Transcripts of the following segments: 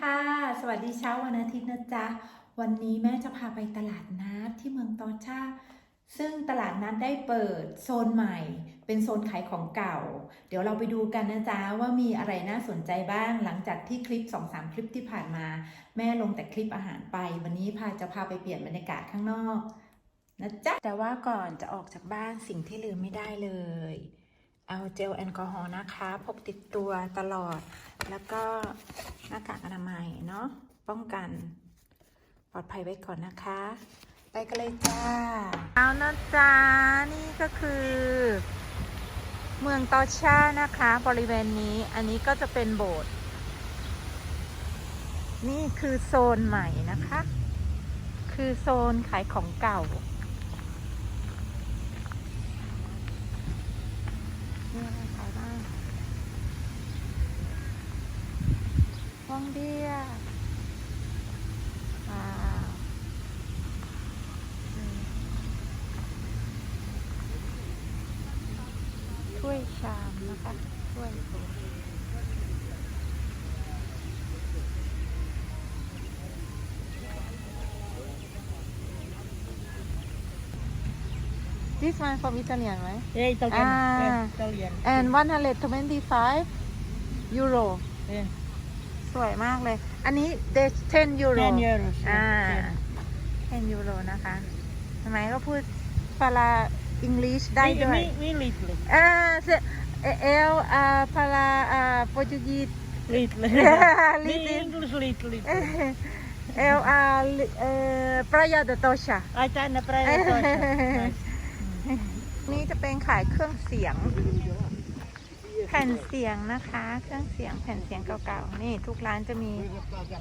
ค่ะ สวัสดีเช้าวันอาทิตย์นะจ๊ะ วันนี้แม่จะพาไปตลาดนัดที่เมืองตอชาซึ่งตลาดนัดได้เปิดโซนใหม่ เป็นโซนขายของเก่า เดี๋ยวเราไปดูกันนะจ๊ะว่ามีอะไรน่าสนใจบ้าง หลังจากที่คลิป 2-3 คลิปที่ผ่านมา แม่ลงแต่คลิปอาหารไป วันนี้พาจะพาไปเปลี่ยนบรรยากาศข้างนอกนะจ๊ะ แต่ว่าก่อนจะออกจากบ้านสิ่งที่ลืมไม่ได้เลย เอาเจลแอลกอฮอล์นะคะพกติดตัวตลอด แล้วก็หน้ากากอนามัยเนาะป้องกัน ปลอดภัยไว้ก่อนนะคะ ไปกันเลยจ้า เอานะจ๊ะนี่ก็คือ เมืองตอชานะคะ บริเวณนี้อันนี้ก็จะเป็นโบสถ์นี่คือโซนใหม่นะคะ คือโซนขายของเก่า มีอะไรขายบ้าง ฟองเบียร์ว้าวอืมถ้วยชามนะคะถ้วยโถ This one from Italian, right? Yeah, Italian. Ah. Yeah, Italian. and 125 euro Yeah. สวยมากเลย อันนี้ they 10 euro 10 euros. อ่า yeah. 10 euro นะคะทำไมก็พูดฟาลาอังกฤษได้ We, ด้วย we, we little. อ่าเซเอลอ่าฟาลาอ่าโปรตุกีส Little. Yeah, we little. English little. little. เอลอ่าเอ่อปรายาเดโตชา I can pray. Nice. นี่จะเป็นขายเครื่องเสียง แผ่นเสียงนะคะ เครื่องเสียงแผ่นเสียงเก่าๆ นี่ทุกร้านจะมี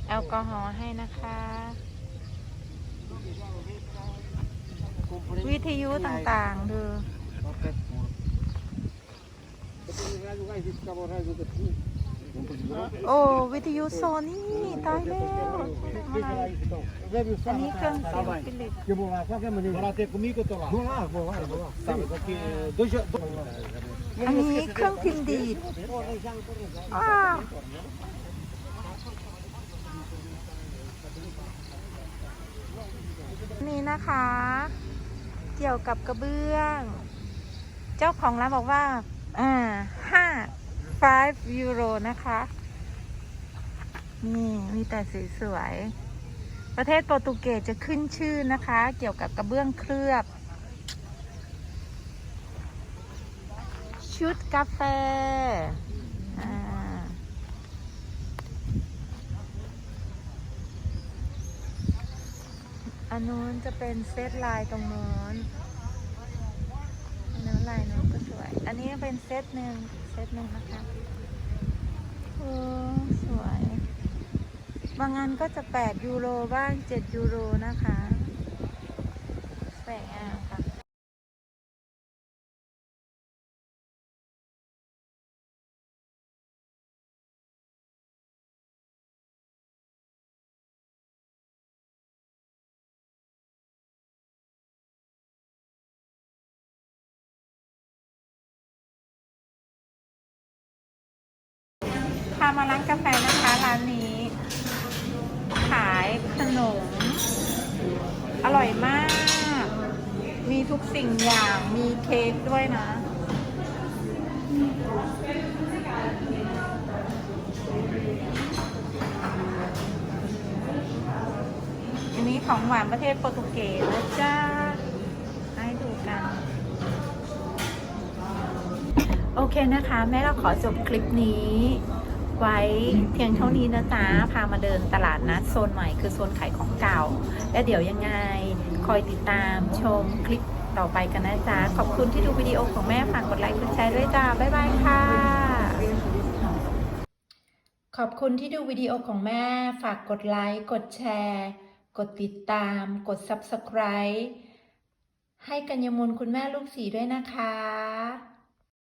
แอลกอฮอล์ให้นะคะ วิทยุต่างๆดู โอ้วิทยุโซนี่ตายแล้วอันนี้เครื่องเสียงฟิลิป Guardate comigo to là. Buona, buona, buona. Stavo perché due giorni. อันนี้เครื่องพิมพ์ดีดอ้าวนี่นะคะ เกี่ยวกับกระเบื้อง เจ้าของร้านบอกว่า อ่า 5 ยูโรนะคะ นี่มีแต่สวยๆ ประเทศโปรตุเกสจะขึ้นชื่อนะคะ เกี่ยวกับกระเบื้องเคลือบ ชุดกาแฟอันนู้นจะเป็นเซตลายตรงโน้นอันนู้นลายนู้นก็สวย อันนี้เป็นเซตหนึ่งเซตหนึ่งนะคะโอ้สวย บางงานก็จะ 8 ยูโรบ้าง 7 ยูโรนะคะสวยงาม พามาร้านกาแฟนะคะร้านนี้ ขายขนม อร่อยมาก มีทุกสิ่งอย่างมีเค้กด้วยนะ อันนี้ของหวานประเทศโปรตุเกสนะจ้าให้ดูกันโอเคนะคะ แม่เราขอจบคลิปนี้ ไว้เพียงเท่านี้นะจ๊ะ พามาเดินตลาดนัดโซนใหม่คือโซนขายของเก่า และเดี๋ยวยังไงคอยติดตามชมคลิปต่อไปกันนะจ๊ะ ขอบคุณที่ดูวิดีโอของแม่ฝากกดไลค์กดแชร์ด้วยจ้า บ๊ายบายค่ะ ขอบคุณที่ดูวิดีโอของแม่ฝากกดไลค์กดแชร์ กดติดตาม กด Subscribe ให้กัญญมลคุณแม่ลูกสีด้วยนะคะ